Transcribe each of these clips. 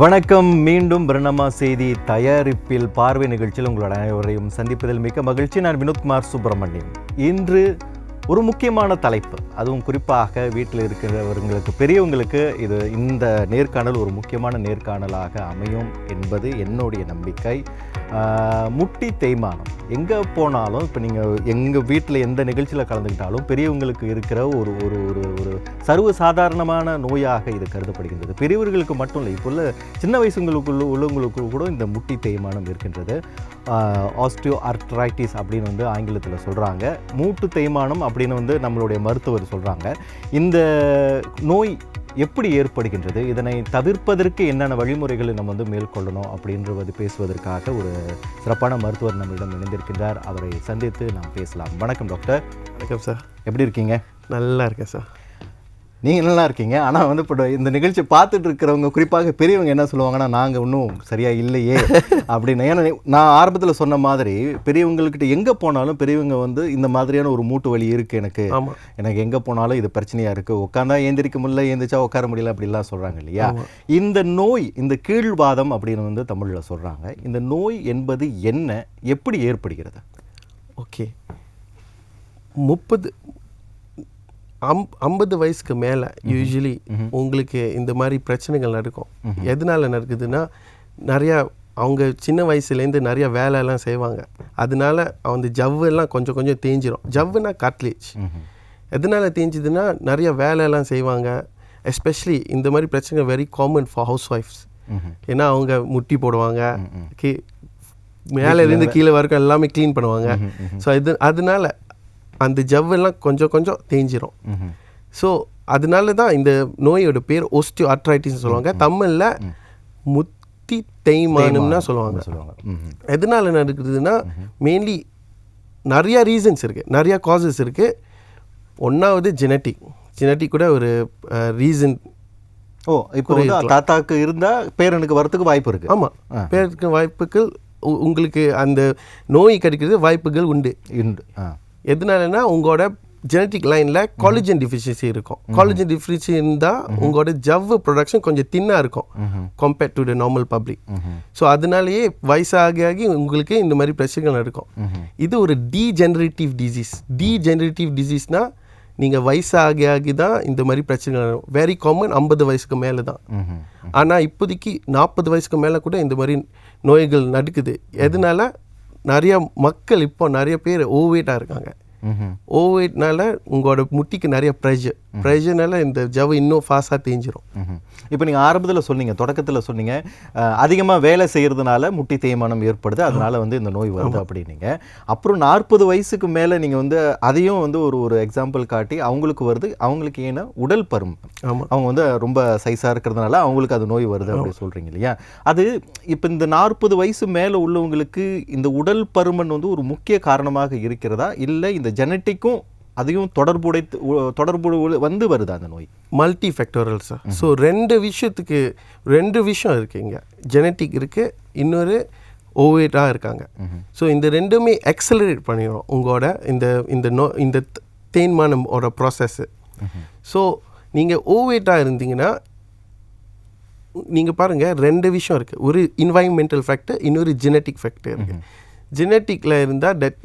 வணக்கம். மீண்டும் பிரணமா செய்தி தயாரிப்பில் பார்வை நிகழ்ச்சியில் உங்களோட அனைவரையும் சந்திப்பதில் மிக்க மகிழ்ச்சி. நான் வினோத்குமார் சுப்பிரமணியம். இன்று ஒரு முக்கியமான தலைப்பு. அதுவும் குறிப்பாக வீட்டில் இருக்கிறவர்களுக்கு பெரியவங்களுக்கு இது இந்த நேர்காணல் ஒரு முக்கியமான நேர்காணலாக அமையும் என்பது என்னுடைய நம்பிக்கை. முட்டி தேய்மானம். எங்கே போனாலும் இப்போ நீங்கள் எங்கள் வீட்டில் எந்த நிகழ்ச்சியில் கலந்துக்கிட்டாலும் பெரியவங்களுக்கு இருக்கிற ஒரு ஒரு ஒரு ஒரு சர்வ சாதாரணமான நோயாக இது கருதப்படுகின்றது. பெரியவர்களுக்கு மட்டும் இல்லை இப்போ உள்ள சின்ன வயசுங்களுக்குள்ள உள்ளவங்களுக்கு கூட இந்த முட்டி தேய்மானம் இருக்கின்றது. ஆஸ்டியோ ஆர்ட்ரைட்டிஸ் அப்படின்னு வந்து ஆங்கிலத்தில் சொல்கிறாங்க மூட்டு தேய்மானம் அப்படின்னு வந்து நம்மளுடைய மருத்துவர் சொல்கிறாங்க இந்த நோய் எப்படி ஏற்படுகின்றது? இதனை தவிர்ப்பதற்கு என்னென்ன வழிமுறைகளை நம்ம வந்து மேற்கொள்ளணும் அப்படின்றது பேசுவதற்காக ஒரு சிறப்பான மருத்துவர் நம்மிடம் இணைந்திருக்கின்றார். அவரை சந்தித்து நாம் பேசலாம். வணக்கம் டாக்டர். வணக்கம் சார். எப்படி இருக்கீங்க? நல்லா இருக்கேன் சார். நீங்கள் நல்லா இருக்கீங்க? ஆனால் வந்து இப்போ இந்த நிகழ்ச்சி பார்த்துட்டு இருக்கிறவங்க குறிப்பாக பெரியவங்க என்ன சொல்லுவாங்கன்னா நாங்கள் இன்னும் சரியாக இல்லையே அப்படின்னு. ஏன்னா நான் ஆரம்பத்தில் சொன்ன மாதிரி பெரியவங்கக்கிட்ட எங்கே போனாலும் பெரியவங்க வந்து இந்த மாதிரியான ஒரு மூட்டு வலி இருக்குது எனக்கு. எனக்கு எங்கே போனாலும் இது பிரச்சனையாக இருக்குது உட்காந்தா ஏந்திரிக்க முடியல ஏந்திரிச்சா உட்கார முடியல அப்படிலாம் சொல்கிறாங்க இல்லையா? இந்த நோய் இந்த கீழ்வாதம் அப்படின்னு வந்து தமிழில் சொல்கிறாங்க இந்த நோய் என்பது என்ன? எப்படி ஏற்படுகிறது? ஓகே. முப்பது அம் ஐம்பது வயசுக்கு மேலே யூஸ்வலி உங்களுக்கு இந்த மாதிரி பிரச்சனைகள் நடக்கும். எதனால நடக்குதுன்னா நிறையா அவங்க சின்ன வயசுலேருந்து நிறைய வேலையெல்லாம் செய்வாங்க. அதனால அந்த ஜவ்வெல்லாம் கொஞ்சம் கொஞ்சம் தேஞ்சிரும். ஜவ்வுனா காட்லேஜ் எதனால தேஞ்சுதுன்னா நிறைய வேலையெல்லாம் செய்வாங்க. எஸ்பெஷலி இந்த மாதிரி பிரச்சனை வெரி காமன் ஃபார் ஹவுஸ் ஒய்ஃப்ஸ் ஏன்னா அவங்க முட்டி போடுவாங்க. கீ மேலே. இருந்து கீழே வரைக்கும் எல்லாமே க்ளீன் பண்ணுவாங்க. ஸோ இது அதனால அந்த ஜவ்வெல்லாம் கொஞ்சம் கொஞ்சம் தேஞ்சிரும். ஸோ அதனால தான் இந்த நோயோட பேர் ஓஸ்டியோ ஆர்ட்ரைட்டிஸ் சொல்லுவாங்க. தமிழில் முத்தி தேய்மானம்னா சொல்லுவாங்க. சொல்லுவாங்க. எதனால நடக்குதுன்னா மெயின்லி நிறையா ரீசன்ஸ் இருக்குது நிறையா காசஸ் இருக்குது ஒன்றாவது ஜெனட்டிக் ஜெனட்டிக் கூட ஒரு ரீசன் ஓ இப்போ தாத்தாக்கு இருந்தா பேரனுக்கு வரத்துக்கு வாய்ப்பு இருக்கு. ஆமாம் பேருக்கு வாய்ப்புகள் உங்களுக்கு அந்த நோய் கிடைக்கிறது வாய்ப்புகள் உண்டு. உண்டு. ஆ எதனாலனா உங்களோட ஜெனட்டிக் லைனில் காலேஜன் டிஃபிஷியன்சி இருக்கும். காலேஜன் டிஃபிஷியன்சி இருந்தால் உங்களோட ஜவ்வு ப்ரொடக்ஷன் கொஞ்சம் தின்னாக இருக்கும். Compared to the normal public so அதனாலேயே வயசாகி ஆகி உங்களுக்கு இந்த மாதிரி பிரச்சனைகள் நடக்கும். இது ஒரு டீஜெனரேட்டிவ் டிசீஸ் டீஜெனரேட்டிவ் டிசீஸ்னா நீங்கள் வயசாகி ஆகி தான் இந்த மாதிரி பிரச்சனைகள் வரும். வெரி காமன் ஐம்பது வயசுக்கு மேலே தான். ஆனால் இப்போதைக்கு நாற்பது வயசுக்கு மேலே கூட இந்த மாதிரி நோய்கள் நடக்குது. எதனால? நிறைய மக்கள் இப்போ நிறைய பேர் ஓவேட்டாக இருக்காங்க. ம்ஹும். ஓவேட்னால உங்களோட முட்டிக்கு நிறைய ப்ரெஷர் ப்ரெஷர்னால இந்த ஜவ்வு இன்னும் ஃபாஸ்ட்டாக தேஞ்சிரும். இப்போ நீங்கள் ஆரம்பத்தில் சொன்னீங்க தொடக்கத்தில் சொன்னீங்க அதிகமாக வேலை செய்கிறதுனால முட்டி தேய்மானம் ஏற்படுது அதனால வந்து இந்த நோய் வருது அப்படின்னீங்க. அப்புறம் நாற்பது வயசுக்கு மேலே நீங்கள் வந்து அதையும் வந்து ஒரு ஒரு எக்ஸாம்பிள் காட்டி அவங்களுக்கு வருது அவங்களுக்கு ஏன்னா உடல் பருமன். அவங்க வந்து ரொம்ப சைஸாக இருக்கிறதுனால அவங்களுக்கு அது நோய் வருது அப்படி சொல்கிறீங்க இல்லையா? அது இப்போ இந்த நாற்பது வயசு மேலே உள்ளவங்களுக்கு இந்த உடல் பருமன் வந்து ஒரு முக்கிய காரணமாக இருக்கிறதா? இல்லை இந்த ஜெனட்டிக்கும் அதையும் தொடர்புடை தொடர்பு வந்து வருதா அந்த நோய்? மல்டி ஃபேக்டோரல் சார் ஸோ ரெண்டு விஷயத்துக்கு ரெண்டு விஷயம் இருக்குது இங்கே. ஜெனட்டிக் இருக்குது இன்னொரு ஓவேட்டாக இருக்காங்க. ஸோ இந்த ரெண்டுமே எக்ஸலரேட் பண்ணிடும் உங்களோட இந்த இந்த நோ இந்த த- தேய்மானமோட ப்ராசஸ்ஸு ஸோ நீங்கள் ஓவேட்டாக இருந்தீங்கன்னா நீங்கள் பாருங்கள் ரெண்டு விஷயம் இருக்குது ஒரு இன்வைரன்மெண்டல் ஃபேக்டர் இன்னொரு ஜெனட்டிக் ஃபேக்டர் இருக்குது ஜெனட்டிக்கில் இருந்தால் டெட்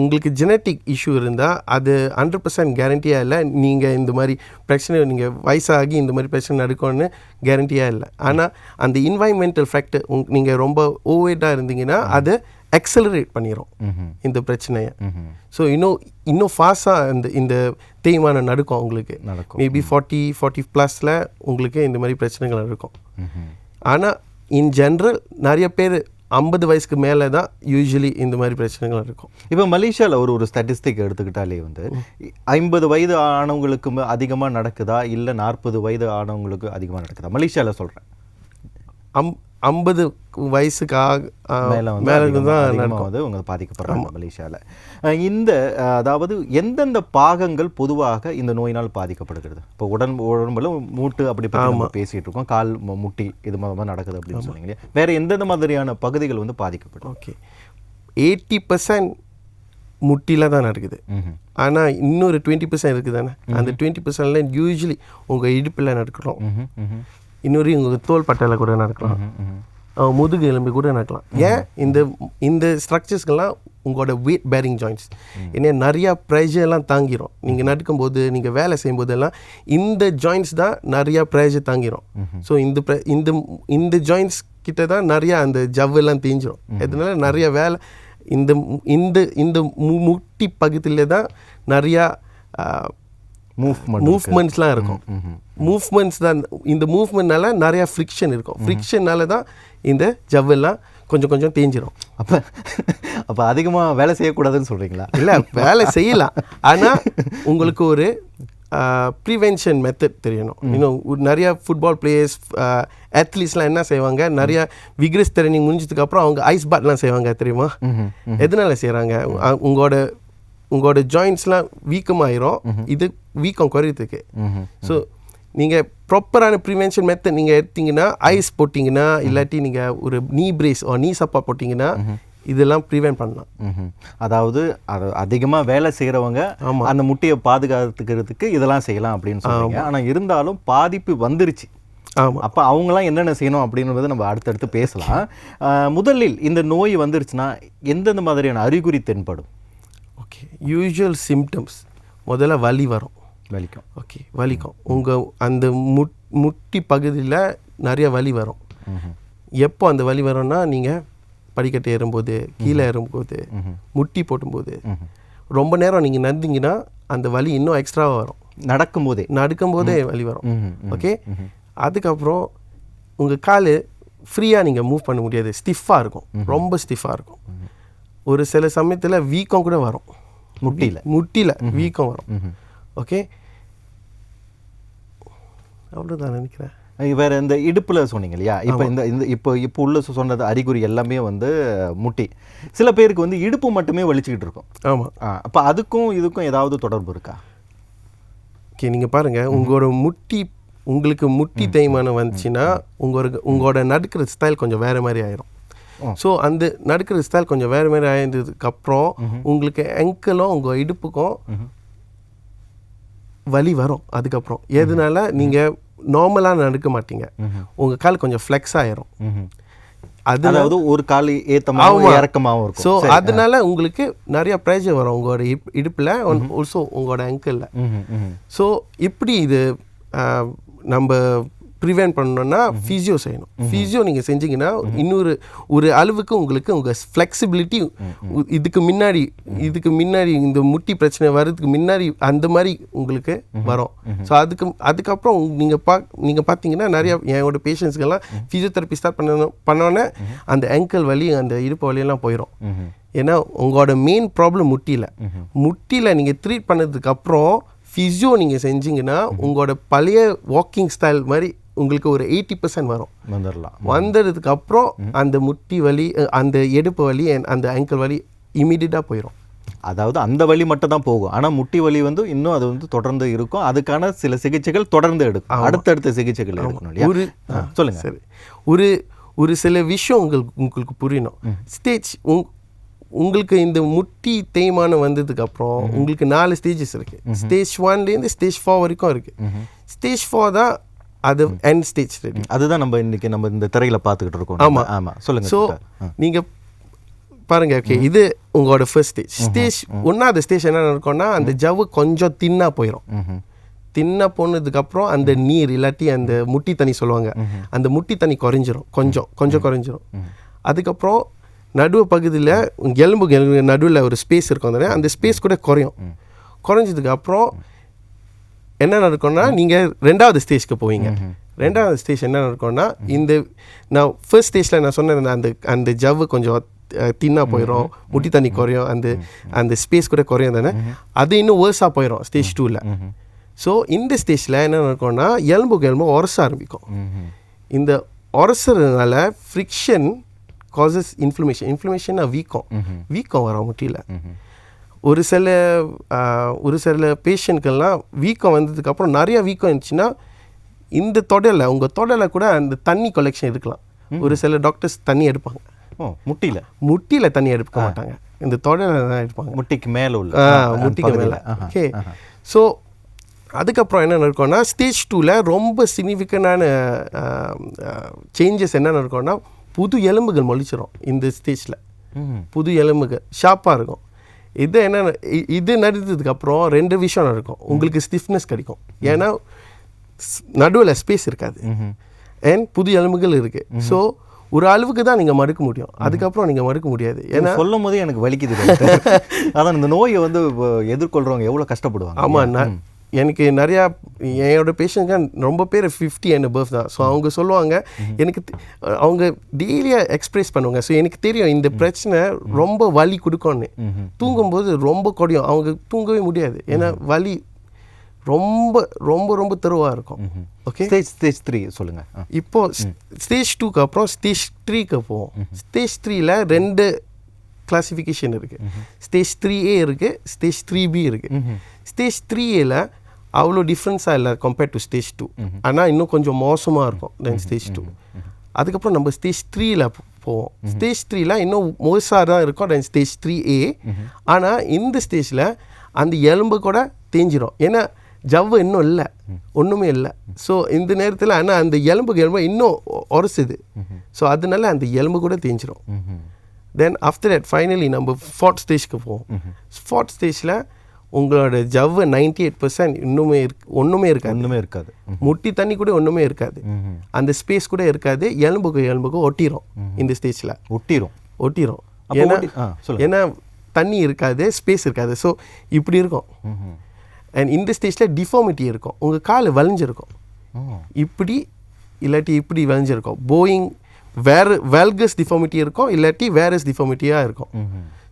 உங்களுக்கு ஜெனட்டிக் இஷ்யூ இருந்தால் அது ஹண்ட்ரட் பர்சன்ட் கேரண்டியாக இல்லை. நீங்கள் இந்த மாதிரி பிரச்சனை நீங்கள் வயசாகி இந்த மாதிரி பிரச்சனை நடக்கும்னு கேரண்டியாக இல்லை. ஆனால் அந்த இன்வைரன்மெண்டல் ஃபேக்டர் உங் நீங்கள் ரொம்ப ஓவேட்டாக இருந்தீங்கன்னா அதை எக்ஸலரேட் பண்ணிடும் இந்த பிரச்சனையை. ஸோ இன்னும் இன்னும் ஃபாஸ்ட்டாக இந்த இந்த தேய்மானம் நடக்கும் உங்களுக்கு நடக்கும். மேபி ஃபார்ட்டி ஃபார்ட்டி ப்ளஸில் உங்களுக்கு இந்த மாதிரி பிரச்சனைகள் நடக்கும். ஆனால் இன் ஜென்ரல் நிறைய பேர் ஐம்பது வயசுக்கு மேலே தான் யூஸ்வலி இந்த மாதிரி பிரச்சனைகள் இருக்கும். இப்போ மலேசியாவில் ஒரு ஒரு ஸ்டாட்டிஸ்டிக் எடுத்துக்கிட்டாலே வந்து ஐம்பது வயது ஆனவங்களுக்கு அதிகமாக நடக்குதா? இல்லை நாற்பது வயது ஆனவங்களுக்கு அதிகமாக நடக்குதா? மலேசியாவில் சொல்கிறேன் அம் ஐம்பது வயசுக்கு ஆக மேலே தான் வந்து அவங்க பாதிக்கப்படுறாங்க மலேசியாவில் இந்த அதாவது எந்தெந்த பாகங்கள் பொதுவாக இந்த நோயினால் பாதிக்கப்படுகிறது? இப்போ உடன் உடம்புல மூட்டு அப்படி பேசிட்டு இருக்கோம். கால் முட்டி இது மாதிரி நடக்குது அப்படின்னு சொன்னீங்க? வேற எந்தெந்த மாதிரியான பகுதிகள் வந்து பாதிக்கப்படும்? ஓகே. எயிட்டி பர்சன்ட் முட்டியில் தான் நடக்குது. ஆனால் இன்னொரு டுவெண்ட்டி பர்சன்ட் இருக்குது தானே அந்த டுவெண்ட்டி பர்சன்ட்ல யூஸ்வலி உங்கள் இடுப்பில் ம்ஹும். இன்னொரு உங்களுக்கு தோல் பட்டையில் கூட நடக்கலாம் முதுகு எலும்பு கூட நடக்கலாம் ஏன்? இந்த இந்த ஸ்ட்ரக்சர்ஸ்க்கெல்லாம் உங்களோட வெயிட் பேரிங் ஜாயின்ட்ஸ் ஏன்னா நிறையா ப்ரெஷர்லாம் தாங்கிரும். நீங்கள் நடக்கும்போது நீங்கள் வேலை செய்யும்போதெல்லாம் இந்த ஜாயின்ட்ஸ் தான் நிறையா ப்ரெஷர் தாங்கிரும். ஸோ இந்த இந்த இந்த ஜாயின்ட்ஸ் கிட்ட தான் நிறையா அந்த ஜவ்வெல்லாம் தேஞ்சிரும். அதனால நிறைய வேலை இந்த இந்த இந்த மு- முட்டி பக்கத்துல தான் நிறையா மூவ்மெண்ட் மூவ்மெண்ட்ஸ்லாம் இருக்கும். மூவ்மெண்ட்ஸ் தான் இந்த மூவ்மெண்ட்னால நிறையா ஃப்ரிக்ஷன் இருக்கும். ஃப்ரிக்ஷன்னால தான் இந்த ஜவ்வெல்லாம் கொஞ்சம் கொஞ்சம் தேஞ்சிரும். அப்போ அப்போ அதிகமாக வேலை செய்யக்கூடாதுன்னு சொல்கிறீங்களா இல்லை வேலை செய்யலாம். ஆனால் உங்களுக்கு ஒரு ப்ரிவென்ஷன் மெத்தட் தெரியணும். இன்னும் நிறைய ஃபுட்பால் பிளேயர்ஸ் அத்லீட்ஸ்லாம் என்ன செய்வாங்க? நிறைய விக்ரஸ் ட்ரைனிங் முடிஞ்சதுக்கு அப்புறம் அவங்க ஐஸ் பாட்லாம் செய்வாங்க தெரியுமா? எதனால செய்கிறாங்க உங்களோட உங்களோட ஜாயின்ஸ்லாம் வீக்கமாயிரும். இது வீக்கம் குறையறதுக்கு. ஸோ நீங்கள் ப்ராப்பரான ப்ரிவென்ஷன் மெத்தட் நீங்கள் எடுத்தீங்கன்னா ஐஸ் போட்டிங்கன்னா இல்லாட்டி நீங்கள் ஒரு நீ பிரேஸ் நீ சப்பா போட்டிங்கன்னா இதெல்லாம் ப்ரிவென்ட் பண்ணலாம். அதாவது அது அதிகமாக வேலை செய்கிறவங்க அந்த முட்டையை பாதுகாத்துக்கிறதுக்கு இதெல்லாம் செய்யலாம் அப்படின்னு சொல்றீங்க. ஆனால் இருந்தாலும் பாதிப்பு வந்துருச்சு. ஆமாம் அப்போ அவங்களாம் என்னென்ன செய்யணும் அப்படின்றத நம்ம அடுத்தடுத்து பேசலாம். முதலில் இந்த நோய் வந்துருச்சுன்னா எந்தெந்த மாதிரியான அறிகுறி தென்படும்? ஓகே யூஷுவல் சிம்டம்ஸ் முதல்ல வலி வரும். வலிக்கும். ஓகே வலிக்கும். உங்கள் அந்த முட் முட்டி பகுதியில் நிறைய வலி வரும். எப்போ அந்த வலி வரும்னா நீங்கள் படிக்கட்டு ஏறும்போது கீழே ஏறும்போது முட்டி போடும்போது ரொம்ப நேரம் நீங்கள் நடந்தீங்கன்னா அந்த வலி இன்னும் எக்ஸ்ட்ராவாக வரும். நடக்கும்போதே. நடக்கும்போதே வலி வரும். ஓகே அதுக்கப்புறம் உங்கள் கால் ஃப்ரீயாக நீங்கள் மூவ் பண்ண முடியாது. ஸ்டிஃபாக இருக்கும். ரொம்ப ஸ்டிஃபாக இருக்கும். ஒரு சில சமயத்தில் வீக்கம் கூட வரும். முட்டியில. முட்டியில் வீக்கம் வரும். ஓகே? அவ்வளோதான் நினைக்கிறேன். வேற இந்த இடுப்புல சொன்னீங்க இல்லையா? இப்போ இந்த இந்த இப்போ இப்போ உள்ள சொன்னது அறிகுறி எல்லாமே வந்து முட்டி. சில பேருக்கு வந்து இடுப்பு மட்டுமே வலிச்சுக்கிட்டு இருக்கும். ஆமாம் அப்போ அதுக்கும் இதுக்கும் ஏதாவது தொடர்பு இருக்கா? ஓகே நீங்கள் பாருங்கள் உங்களோட முட்டி உங்களுக்கு முட்டி தேய்மானம் வந்துச்சுன்னா உங்களோட உங்களோட நடக்கிற ஸ்டைல் கொஞ்சம் வேறு மாதிரி ஆயிரும். ஸோ அந்த நடக்கிற ஸ்டைல் கொஞ்சம் வேறு மாதிரி ஆயிருந்ததுக்கப்புறம் உங்களுக்கு அங்கிளும் உங்கள் இடுப்புக்கும் வலி வரும் அதுக்கப்புறம். எதனால நீங்கள் நார்மலாக நடக்க மாட்டீங்க. உங்கள் கால் கொஞ்சம் ஃப்ளெக்ஸ் ஆயிரும். அதாவது ஒரு கால் ஏத்தமாவும் ஆமா. இறக்கமாவும் இருக்கும். ஸோ அதனால உங்களுக்கு நிறைய ப்ரெஷர் வரும் உங்களோட இப் இடுப்பில் ஆல்சோ உங்களோட அங்கிளில். ஸோ இப்படி இது நம்ம ப்ரிவென்ட் பண்ணணும்னா ஃபிசியோ செய்யணும். ஃபிசியோ நீங்கள் செஞ்சீங்கன்னா இன்னொரு ஒரு அளவுக்கு உங்களுக்கு உங்கள் ஃப்ளெக்சிபிலிட்டி இதுக்கு முன்னாடி இதுக்கு முன்னாடி இந்த முட்டி பிரச்சனை வர்றதுக்கு முன்னாடி அந்த மாதிரி உங்களுக்கு வரும். ஸோ அதுக்கு அதுக்கப்புறம் நீங்கள் பா நீங்கள் பார்த்தீங்கன்னா நிறைய என்னோட பேஷண்ட்ஸ்க்கெல்லாம் ஃபிசியோதெரப்பி ஸ்டார்ட் பண்ண பண்ணோன்னே அந்த ankle வலி அந்த இடுப்பு வலியெல்லாம் போயிடும். ஏன்னா உங்களோட மெயின் ப்ராப்ளம் முட்டியில். முட்டியில் நீங்கள் ட்ரீட் பண்ணதுக்கப்புறம் ஃபிசியோ நீங்கள் செஞ்சீங்கன்னா உங்களோட பழைய வாக்கிங் ஸ்டைல் மாதிரி உங்களுக்கு ஒரு எயிட்டி பர்சன்ட் வரும். வந்துடலாம் வந்ததுக்கு அப்புறம் அந்த முட்டி வலி அந்த இடுப்பு வலி அந்த ankle வலி இமீடியட்டாக போயிடும் அதாவது அந்த வலி மட்டும் தான் போகும். ஆனா முட்டி வலி வந்து இன்னும் அது வந்து தொடர்ந்து இருக்கும். அதுக்கான சில சிகிச்சைகள் தொடர்ந்து எடுக்கும். அடுத்தடுத்த சிகிச்சைகள் எடுக்கணும் இல்லையா? ஒரு சொல்லுங்க. சரி. ஒரு ஒரு சில விஷயம் உங்களுக்கு உங்களுக்கு புரியணும். ஸ்டேஜ் உங் உங்களுக்கு இந்த முட்டி தேய்மானம் வந்ததுக்கு அப்புறம் உங்களுக்கு நாலு ஸ்டேஜஸ் இருக்கு. ஸ்டேஜ் ஒன்லேருந்து ஸ்டேஜ் ஃபோர் வரைக்கும் இருக்கு. ஸ்டேஜ் ஃபோர் தான் அது எண்ட் ஸ்டேஜ் ரெடி அதுதான் நம்ம இன்னைக்கு நம்ம இந்த திரையில பார்த்துக்கிட்டு இருக்கோம். ஆமா. ஆமா சொல்லுங்க ஸோ டாக்டர். நீங்க பாருங்க ஓகே இது உங்களோட ஃபர்ஸ்ட் ஸ்டேஜ் ஸ்டேஜ் ஒன்றாவது ஸ்டேஜ் என்ன நடக்கும்னா அந்த ஜவ்வு கொஞ்சம் தின்னா போயிடும். தின்ன போனதுக்கப்புறம் அந்த நீர் இல்லாட்டி அந்த முட்டி தண்ணி சொல்லுவாங்க. அந்த முட்டி தண்ணி குறைஞ்சிரும். கொஞ்சம் கொஞ்சம் குறைஞ்சிரும். அதுக்கப்புறம் நடுவு பகுதியில் எலும்பு நடுவில் ஒரு ஸ்பேஸ் இருக்கும். தானே அந்த ஸ்பேஸ் கூட குறையும். குறைஞ்சதுக்கு அப்புறம் என்ன நடக்கும்னா நீங்கள் ரெண்டாவது ஸ்டேஜ்க்கு போவீங்க. ரெண்டாவது ஸ்டேஜ் என்ன நடக்கும்னா இந்த நான் ஃபர்ஸ்ட் ஸ்டேஜில் நான் சொன்னேன் அந்த அந்த ஜவ்வு கொஞ்சம் அஹ், தின்னா போயிடும் முட்டி தண்ணி குறையும் அந்த அந்த ஸ்பேஸ் கூட குறையும் தானே? அது இன்னும் வேர்ஸாக போயிடும் ஸ்டேஜ் டூவில் ஸோ இந்த ஸ்டேஜில் என்ன நடக்கும்னா எலும்புக்கு எலும்பு உரச ஆரம்பிக்கும். இந்த உரசுறதுனால ஃப்ரிக்ஷன் காசஸ் இன்ஃப்ளமேஷன் இன்ஃப்ளமேஷன் வீக்கம். வீக்கம் வரும் முட்டியில். ஒரு சில ஒரு சில பேஷண்ட்கெல்லாம் வீக்கம் வந்ததுக்கப்புறம் நிறைய வீக்கம் இருந்துச்சுன்னா இந்த தொடலை உங்கள் தொடலை கூட அந்த தண்ணி கலெக்ஷன் இருக்கலாம் ஒரு சில டாக்டர்ஸ் தண்ணி எடுப்பாங்க. முட்டியில முட்டியில் தண்ணி எடுக்க மாட்டாங்க. இந்த தொடலை தான் எடுப்பாங்க. முட்டிக்கு மேல உள்ள. முட்டிக்கு. மேலே. ஓகே. ஸோ அதுக்கப்புறம் என்ன நடக்கும்னா ஸ்டேஜ் டூவில் ரொம்ப சிக்னிஃபிகண்டான சேஞ்சஸ் என்ன நடக்கும்னா புது எலும்புகள் மொழிச்சிரும் இந்த ஸ்டேஜில் புது எலும்புகள் ஷார்ப்பாக இருக்கும். இது என்ன இது நடந்ததுக்கு அப்புறம் ரெண்டு விஷயம் நடக்கும். உங்களுக்கு ஸ்டிஃப்னஸ் கிடைக்கும். ஏன்னா நடுவில் ஸ்பேஸ் இருக்காது. அண்ட் புது எலும்புகள் இருக்குது ஸோ ஒரு அளவுக்கு தான் நீங்கள் மறுக்க முடியும். அதுக்கப்புறம் நீங்கள் மறுக்க முடியாது. ஏன்னா சொல்லும் போதே எனக்கு வலிக்குது. அதான் இந்த நோயை வந்து எதிர்கொள்றவங்க எவ்வளவு கஷ்டப்படுவாங்க. ஆமாம் நான் எனக்கு நிறையா என்னோட பேஷண்ட்ங்க ரொம்ப பேர் ஃபிஃப்டி அண்ட் above தான். ஸோ அவங்க சொல்லுவாங்க எனக்கு அவங்க டெய்லியாக எக்ஸ்பிரஸ் பண்ணுவாங்க. ஸோ எனக்கு தெரியும் இந்த பிரச்சனை ரொம்ப வலி கொடுக்கும்னு. தூங்கும்போது ரொம்ப கொடியும். அவங்க தூங்கவே முடியாது. ஏன்னா வலி ரொம்ப ரொம்ப ரொம்ப தெருவாக இருக்கும். ஓகே ஸ்டேஜ் ஸ்டேஜ் த்ரீ சொல்லுங்க. ஆ. இப்போ ஸ்டேஜ் டூக்கு அப்புறம் ஸ்டேஜ் த்ரீக்கு போவோம். ஸ்டேஜ் த்ரீல ரெண்டு கிளாசிஃபிகேஷன் இருக்கு. ஸ்டேஜ் த்ரீ ஏ இருக்கு ஸ்டேஜ் த்ரீ பி இருக்கு. ஸ்டேஜ் த்ரீ ஏல அவ்வளோ டிஃப்ரென்ஸாக இல்லை கம்பேர்ட் டு ஸ்டேஜ் டூ ஆனால் இன்னும் கொஞ்சம் மோசமாக இருக்கும் தென் ஸ்டேஜ் டூ அதுக்கப்புறம் நம்ம ஸ்டேஜ் த்ரீல போவோம். ஸ்டேஜ் த்ரீல இன்னும் மோசாக தான் இருக்கும் தென் ஸ்டேஜ் த்ரீ ஏ ஆனால் இந்த ஸ்டேஜில் அந்த எலும்பு கூட தேஞ்சிரும். ஏன்னா ஜவ்வு இன்னும் இல்லை. ஒன்றுமே இல்லை. ஸோ இந்த நேரத்தில் ஆனால் அந்த எலும்புக்கு எலும்பு இன்னும் உரசுது. ஸோ அதனால அந்த எலும்பு கூட தேஞ்சிரும். தென் ஆஃப்டர் தட் ஃபைனலி நம்ம ஃபோர்த் ஸ்டேஜ்க்கு போவோம். ஃபோர்த் ஸ்டேஜில் உங்களோட ஜவ்வு நைன்டி எயிட் பர்சன்ட் இன்னுமே இருக்கு ஒன்றுமே இருக்காது. ஒண்ணுமே இருக்காது. முட்டி தண்ணி கூட ஒன்றுமே இருக்காது. அந்த ஸ்பேஸ் கூட இருக்காது. எலும்புக்கு எலும்புக்கு ஒட்டிரும் இந்த ஸ்டேஜில் ஒட்டிரும். ஒட்டிரும். ஏன்னா. ஏன்னா தண்ணி இருக்காது ஸ்பேஸ் இருக்காது. ஸோ இப்படி இருக்கும். அண்ட் இந்த ஸ்டேஜில் டிஃபார்மிட்டி இருக்கும். உங்கள் கால் வளைஞ்சிருக்கும். இப்படி இல்லாட்டி இப்படி வளைஞ்சிருக்கும் போயிங் வேறு வேல்கஸ் டிஃபார்மிட்டி இருக்கும். இல்லாட்டி வேரஸ் டிஃபார்மிட்டியாக இருக்கும்.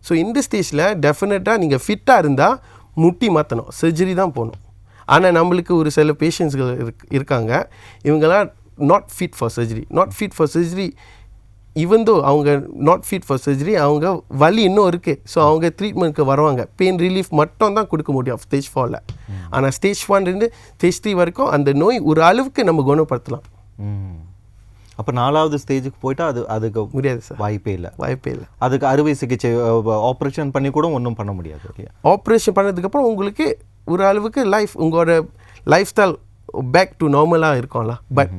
ஸோ இந்த ஸ்டேஜில் டெஃபினட்டாக நீங்கள் ஃபிட்டாக இருந்தால் முட்டி மாற்றணும் சர்ஜரி தான் போகணும். ஆனால் நம்மளுக்கு ஒரு சில பேஷண்ட்ஸ்கள் இருக் இருக்காங்க. இவங்கெல்லாம் not fit for surgery not fit for surgery even though அவங்க நாட் ஃபிட் ஃபார் சர்ஜரி அவங்க வலி இன்னும் இருக்குது ஸோ அவங்க ட்ரீட்மெண்ட்க்கு வருவாங்க. பெயின் ரிலீஃப் மட்டும் தான் கொடுக்க முடியும் ஸ்டேஜ் ஃபோரில் ஆனால் ஸ்டேஜ் ஒன்லேருந்து ஸ்டேஜ் த்ரீ வரைக்கும் அந்த நோய் ஒரு அளவுக்கு நம்ம குணப்படுத்தலாம். அப்ப நாலாவது ஸ்டேஜுக்கு போயிட்டா அது அதுக்கு முடியாது சார். வாய்ப்பே இல்லை. வாய்ப்பே இல்லை. அதுக்கு அறுவை சிகிச்சை ஆப்ரேஷன் பண்ணி கூட ஒன்றும் பண்ண முடியாது ஆப்ரேஷன் பண்ணதுக்கப்புறம் உங்களுக்கு ஒரு அளவுக்கு லைஃப் உங்களோட லைஃப் ஸ்டைல் பேக் டு நார்மலாக இருக்கும்ல பட்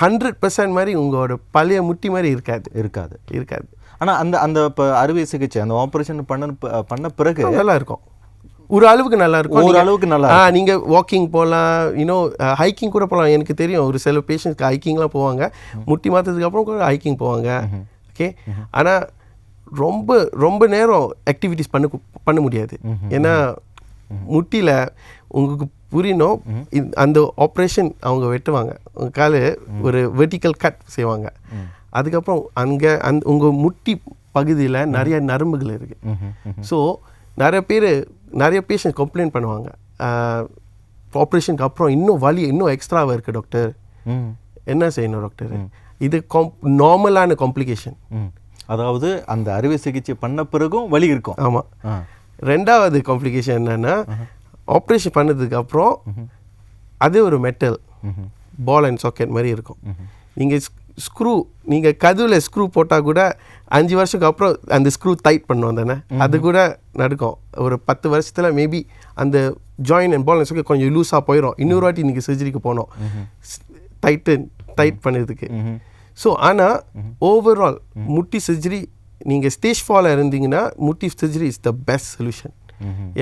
ஹண்ட்ரட் பர்சன்ட் மாதிரி உங்களோட பழைய முட்டி மாதிரி இருக்காது. இருக்காது. இருக்காது. ஆனா அந்த அந்த இப்போ அறுவை சிகிச்சை அந்த ஆப்ரேஷன் பண்ண ப- பண்ண பிறகு நல்லா இருக்கும். ஒரு அளவுக்கு நல்லா இருக்கும் ஒரு அளவுக்கு நல்லா ஆ நீங்கள் வாக்கிங் போகலாம் இன்னும் ஹைக்கிங் கூட போகலாம் எனக்கு தெரியும் ஒரு சில பேஷண்ட்ஸ்க்கு ஹைக்கிங்லாம் போவாங்க. முட்டி மாற்றதுக்கு அப்புறம் கூட ஹைக்கிங் போவாங்க. ஓகே ஆனால் ரொம்ப ரொம்ப நேரம் ஆக்டிவிட்டிஸ் பண்ண பண்ண முடியாது. ஏன்னா முட்டியில் உங்களுக்கு புரியணும் அந்த ஆப்ரேஷன் அவங்க வெட்டுவாங்க. உங்க காலு ஒரு வெர்டிக்கல் கட் செய்வாங்க. அதுக்கப்புறம் அங்கே அந்த உங்கள் முட்டி பகுதியில் நிறைய நரம்புகள் இருக்குது. ஸோ நிறைய பேர் நிறைய பேஷண்ட் கம்ப்ளைண்ட் பண்ணுவாங்க. ஆப்ரேஷனுக்கு அப்புறம் இன்னும் வலி இன்னும் எக்ஸ்ட்ராவாக இருக்குது டாக்டர். என்ன செய்யணும் டாக்டர் இது காம் நார்மலான காம்ப்ளிகேஷன். அதாவது அந்த அறுவை சிகிச்சை பண்ண பிறகும் வலி இருக்கும். ஆமாம். ரெண்டாவது காம்ப்ளிகேஷன் என்னென்னா ஆப்ரேஷன் பண்ணதுக்கு அப்புறம் அதே ஒரு மெட்டல். பால் அண்ட் சாக்கெட் மாதிரி இருக்கும். நீங்கள் ஸ்க்ரூ நீங்கள் கதுவில் ஸ்க்ரூ போட்டால் கூட அஞ்சு வருஷத்துக்கு அப்புறம் அந்த ஸ்க்ரூ டைட் பண்ணுவோம் தானே? அது கூட நடக்கும். ஒரு பத்து வருஷத்தில் மேபி அந்த ஜாயின் அண்ட் பால் கொஞ்சம் லூஸாக போயிடும் இன்னொரு வாட்டி நீங்கள் சர்ஜரிக்கு போனோம். டைட்டு டைட் பண்ணதுக்கு. ம்ஹும். ஸோ ஆனால் ஓவரால் முட்டி சர்ஜரி நீங்கள் ஸ்டேஜ் ஃபாலில் இருந்தீங்கன்னா முட்டி surgery is the best solution.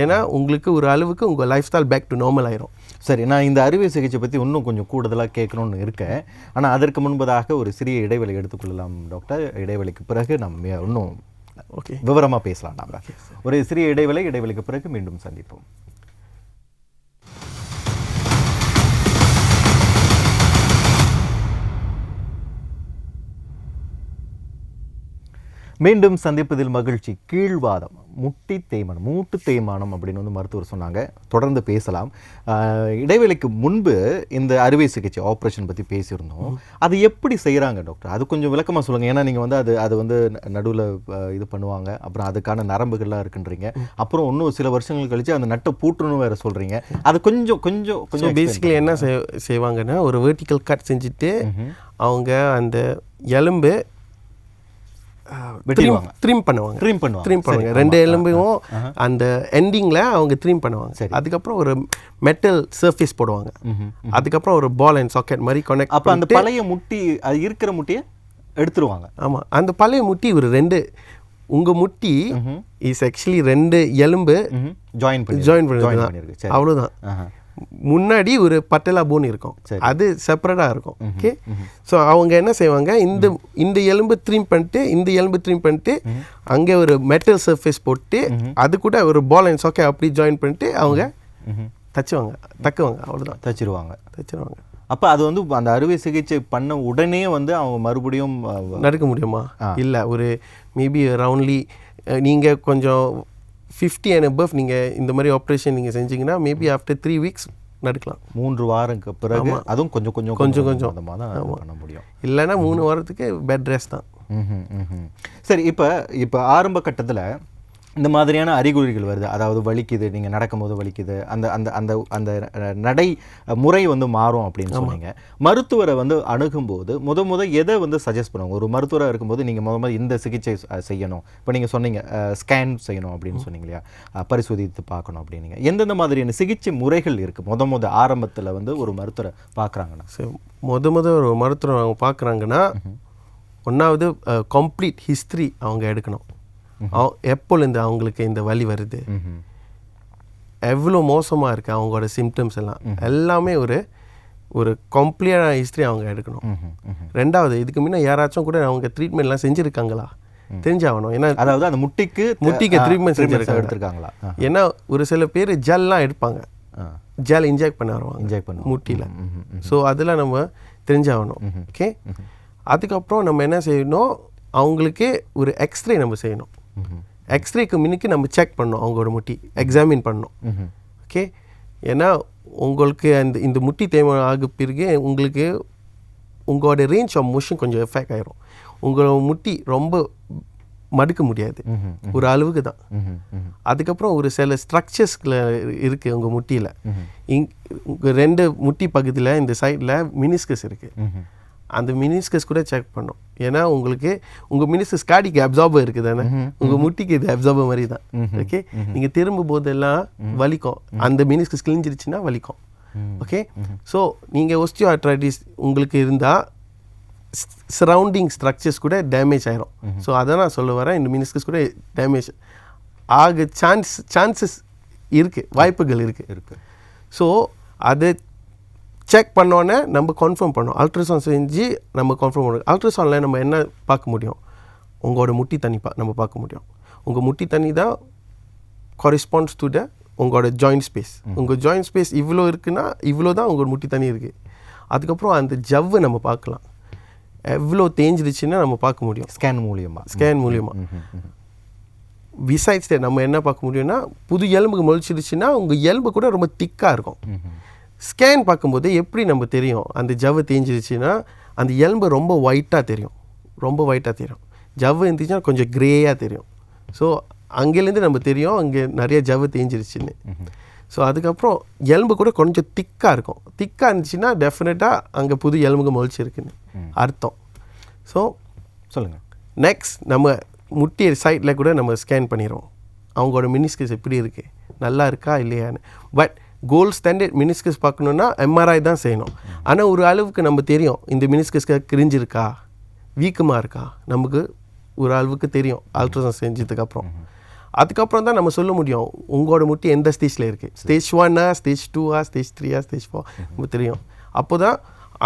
ஏன்னா உங்களுக்கு ஒரு அளவுக்கு உங்கள் lifestyle back to normal ஆயிரும். சரி நான் இந்த அறுவை சிகிச்சை பற்றி இன்னும் கொஞ்சம் கூடுதலாக கேட்கணும்னு இருக்கேன். ஆனால் அதற்கு முன்பதாக ஒரு சிறிய இடைவெளி எடுத்துக்கொள்ளலாம் டாக்டர் இடைவெளிக்கு பிறகு நம்ம இன்னும் ஓகே விவரமாக பேசலாம் நாம. ஒரு சிறிய இடைவெளி இடைவெளிக்கு பிறகு மீண்டும் சந்திப்போம். மீண்டும் சந்திப்பதில் மகிழ்ச்சி. கீழ்வாதம். முட்டி தேய்மானம். மூட்டு தேய்மானம் அப்படின்னு வந்து மருத்துவர் சொன்னாங்க. தொடர்ந்து பேசலாம். இடைவெளிக்கு முன்பு இந்த அறுவை சிகிச்சை ஆப்ரேஷன் பற்றி பேசியிருந்தோம். அது எப்படி செய்கிறாங்க டாக்டர்? அது கொஞ்சம் விளக்கமாக சொல்லுங்கள் ஏன்னா நீங்கள் வந்து அது அது வந்து நடுவில் இது பண்ணுவாங்க. அப்புறம் அதுக்கான நரம்புகள்லாம் இருக்குன்றீங்க. அப்புறம் இன்னும் சில வருஷங்கள் கழிச்சு அந்த நட்டை பூட்டணும் வேற சொல்கிறீங்க அது கொஞ்சம் கொஞ்சம் கொஞ்சம் பேசிக்கலி என்ன செய்- செய்வாங்கன்னா ஒரு வெர்டிக்கல் கட் செஞ்சுட்டு அவங்க அந்த எலும்பு வெட்டிடுவாங்க. ட்ரிம் பண்ணுவாங்க. ட்ரீம் பண்ணுவாங்க. ட்ரீம் பண்ணுவாங்க. ரெண்டு எலும்பையும் அந்த எண்டிங்கில் அவங்க ட்ரீம் பண்ணுவாங்க. அதுக்கப்புறம் ஒரு மெட்டல் சர்ஃபேஸ் போடுவாங்க. அதுக்கப்புறம் ஒரு பால் அண்ட் சாக்கெட் மாதிரி கனெக்ட் அப்ப அந்த பழைய முட்டி அது இருக்கிற முட்டியை எடுத்துருவாங்க. ஆமாம் அந்த பழைய முட்டி ஒரு ரெண்டு உங்கள் முட்டி இஸ் ஆக்சுவலி ரெண்டு எலும்பு ஜாயின் பண்ணி ஜாயின் பண்ணி சரி. அவ்வளோதான். முன்னாடி ஒரு பட்டலா போன் இருக்கும். அது செப்பரேட்டாக இருக்கும். ஓகே ஸோ அவங்க என்ன செய்வாங்க? இந்த இந்த எலும்பு த்ரீம் பண்ணிட்டு இந்த எலும்பு த்ரீம் பண்ணிட்டு அங்கே ஒரு மெட்டல் சர்ஃபேஸ் போட்டு அது கூட ஒரு பால் அண்ட் சாக்கே அப்படி ஜாயின் பண்ணிட்டு அவங்க. தச்சுவாங்க. தக்குவாங்க. அவ்வளோதான் தச்சிருவாங்க. தச்சிருவாங்க. அப்ப அது வந்து அந்த அறுவை சிகிச்சை பண்ண உடனே வந்து அவங்க மறுபடியும் நடக்க முடியுமா? இல்லை. ஒரு மேபி ரவுண்ட்லி நீங்கள் கொஞ்சம் ஃபிஃப்டி அண்ட் above நீங்கள் இந்த மாதிரி ஆப்ரேஷன் நீங்கள் செஞ்சீங்கன்னா மேபி ஆஃப்டர் த்ரீ வீக்ஸ் நடக்கலாம். மூன்று வாரங்களுக்கு பிறகு அதுவும் கொஞ்சம் கொஞ்சம் கொஞ்சம் கொஞ்சம். கொஞ்சமாக தான் இது பண்ண முடியும். இல்லைன்னா மூணு வாரத்துக்கு பெட் ரெஸ்ட் தான். சரி இப்போ இப்போ ஆரம்ப கட்டத்துல இந்த மாதிரியான அறிகுறிகள் வருது. அதாவது வலிக்குது நீங்க நடக்கும்போது வலிக்குது. அந்த அந்த அந்த அந்த நடை முறை வந்து மாறும் அப்படின்னு சொன்னீங்க. மருத்துவரை வந்து அணுகும்போது முத முத எதை வந்து சஜஸ்ட் பண்ணுவாங்க? ஒரு மருத்துவராக இருக்கும்போது நீங்க முத முத இந்த சிகிச்சை செய்யணும். இப்போ நீங்க சொன்னீங்க ஸ்கேன் செய்யணும் அப்படின்னு சொன்னீங்க இல்லையா? பரிசோதித்து பார்க்கணும் அப்படின்னீங்க. எந்தெந்த மாதிரியான சிகிச்சை முறைகள் இருக்கு? முத முத ஆரம்பத்துல வந்து ஒரு மருத்துவரை பார்க்குறாங்கன்னா. முத முத ஒரு மருத்துவர் அவங்க பார்க்குறாங்கன்னா ஒன்றாவது கம்ப்ளீட் ஹிஸ்ட்ரி அவங்க எடுக்கணும். எப்போலேருந்து அவங்களுக்கு இந்த வலி வருது. எவ்வளோ மோசமாக இருக்குது அவங்களோட சிம்டம்ஸ் எல்லாம். எல்லாமே ஒரு ஒரு கம்ப்ளீட்டான ஹிஸ்ட்ரி அவங்க எடுக்கணும். ரெண்டாவது இதுக்கு முன்ன யாராச்சும் கூட அவங்க ட்ரீட்மெண்ட்லாம் செஞ்சுருக்காங்களா? தெரிஞ்சாகணும். ஏன்னா அதாவது அந்த முட்டிக்கு முட்டிக்கு treatment செஞ்சிருக்காங்க. எடுத்திருக்காங்களா? ஏன்னா ஒரு சில பேர் ஜெல்லாம் எடுப்பாங்க. ஜெல் இன்ஜெக்ட் பண்ண வருவாங்க. இன்ஜெக்ட் பண்ணுவோம் முட்டியில் ஸோ அதெல்லாம் நம்ம தெரிஞ்சாகணும். ஓகே அதுக்கப்புறம் நம்ம என்ன செய்யணும்? அவங்களுக்கே ஒரு எக்ஸ்ரே நம்ம செய்யணும். எக்ஸ்ரேக்கு முன்னுக்கு நம்ம செக் பண்ணணும் அவங்களோட முட்டி எக்ஸாமின் பண்ணணும். ம்ஹும். ஓகே ஏன்னா உங்களுக்கு அந்த இந்த முட்டி தேவை ஆக பிறகு உங்களுக்கு உங்களோட ரேஞ்ச் ஆஃப் மோஷன் கொஞ்சம் எஃபெக்ட் ஆயிரும். உங்களோட முட்டி ரொம்ப மடுக்க முடியாது. ம்ஹும். ஒரு அளவுக்கு தான். அதுக்கப்புறம் ஒரு சில ஸ்ட்ரக்சர்ஸில் இருக்குது உங்கள் முட்டியில். இங் ரெண்டு முட்டி பக்கத்தில் இந்த சைடில் மினிஸ்கஸ் இருக்குது. அந்த மினிஸ்கஸ் கூட செக் பண்ணும். ஏன்னா உங்களுக்கு உங்கள் மினிஸ்கஸ் காடிக்கு அப்சார்பர் இருக்குது தானே உங்கள் முட்டிக்கு இது அப்சார்பர் மாதிரி தான் ஓகே நீங்கள் திரும்பும் போதெல்லாம் வலிக்கும். அந்த மினிஸ்கஸ் கிழிஞ்சிருச்சுன்னா வலிக்கும். ஓகே ஸோ நீங்கள் ஒஸ்டியோ ஆர்ட்ரைட்டிஸ் உங்களுக்கு இருந்தால் சரௌண்டிங் ஸ்ட்ரக்சர்ஸ் கூட டேமேஜ் ஆயிரும். ஸோ அதை நான் சொல்ல வரேன். இந்த மினிஸ்கஸ் கூட டேமேஜ் ஆக சான்ஸ் சான்சஸ் இருக்குது வாய்ப்புகள் இருக்குது இருக்கு. ஸோ அதை செக் பண்ணோன்னே நம்ம கன்ஃபார்ம் பண்ணோம். அல்ட்ராசவுண்ட் செஞ்சு நம்ம கன்ஃபார்ம் பண்ணணும் அல்ட்ராசவுண்டில் நம்ம என்ன பார்க்க முடியும்? உங்களோட முட்டி தண்ணி பா நம்ம பார்க்க முடியும். உங்கள் முட்டி தண்ணி தான் corresponds டு த உங்களோட ஜாயிண்ட் ஸ்பேஸ் உங்கள் ஜாயிண்ட் ஸ்பேஸ் இவ்வளோ இருக்குன்னா இவ்வளோ தான் உங்களோட முட்டி தண்ணி இருக்குது அதுக்கப்புறம் அந்த ஜவ்வை நம்ம பார்க்கலாம். எவ்வளோ தேஞ்சிருச்சுன்னா நம்ம பார்க்க முடியும். ஸ்கேன் மூலியமா. ஸ்கேன் மூலியமாக. விசைட்ஸ் நம்ம என்ன பார்க்க முடியும்னா புது எலும்புக்கு முளைச்சிடுச்சுன்னா உங்கள் எலும்பு கூட ரொம்ப திக்காக இருக்கும். ஸ்கேன் பார்க்கும்போது எப்படி நம்ம தெரியும்? அந்த ஜவ்வு தேஞ்சிருச்சுன்னா அந்த எலும்பு ரொம்ப ஒயிட்டாக தெரியும். ரொம்ப ஒயிட்டாக தெரியும். ஜவ்வு இருந்துச்சுன்னா கொஞ்சம் கிரேயாக தெரியும். ஸோ அங்கேருந்து நம்ம தெரியும் அங்கே நிறைய ஜவ்வு தேஞ்சிருச்சுன்னு. ஸோ அதுக்கப்புறம் எலும்பு கூட கொஞ்சம் திக்காக இருக்கும். திக்காக இருந்துச்சுன்னா டெஃபினட்டாக அங்கே புது எலும்புக்கு முளைச்சிருக்குன்னு அர்த்தம். ஸோ சொல்லுங்க. நெக்ஸ்ட் நம்ம முட்டி சைடில் கூட நம்ம ஸ்கேன் பண்ணிடுவோம் அவங்களோட மினிஸ்கஸ் எப்படி இருக்குது நல்லா இருக்கா இல்லையான்னு. பட் கோல்ட் ஸ்டாண்டர்ட் மினிஸ்கஸ் பார்க்கணுன்னா எம்ஆர்ஐ தான் செய்யணும். ஆனால் ஒரு அளவுக்கு நம்ம தெரியும் இந்த மினிஸ்கஸ்க்கு கிரிஞ்சிருக்கா? வீக்கமாக இருக்கா? நமக்கு ஒரு அளவுக்கு தெரியும் அல்ட்ராசவுண்ட் செஞ்சதுக்கப்புறம் அதுக்கப்புறம் தான் நம்ம சொல்ல முடியும் உங்களோட முட்டி எந்த ஸ்டேஜில் இருக்குது ஸ்டேஜ் ஒன்னா ஸ்டேஜ் டூவா ஸ்டேஜ் த்ரீயா ஸ்டேஜ் ஃபோர் நமக்கு தெரியும். அப்போ தான்